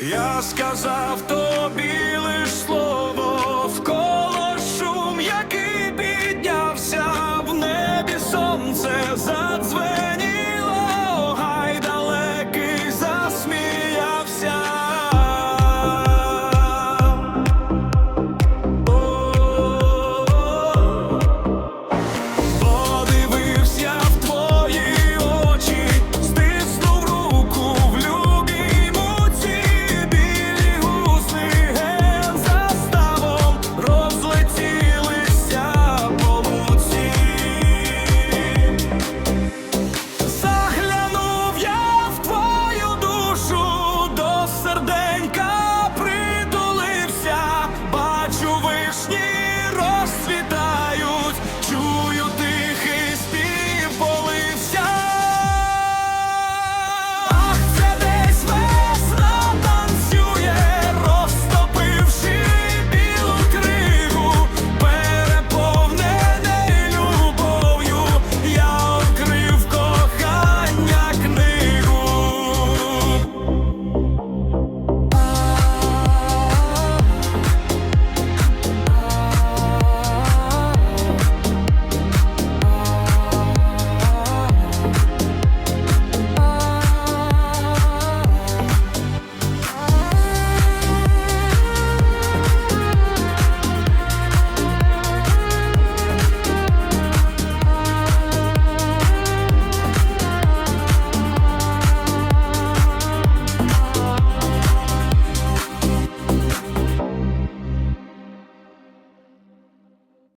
Я сказав тобі лиш слово.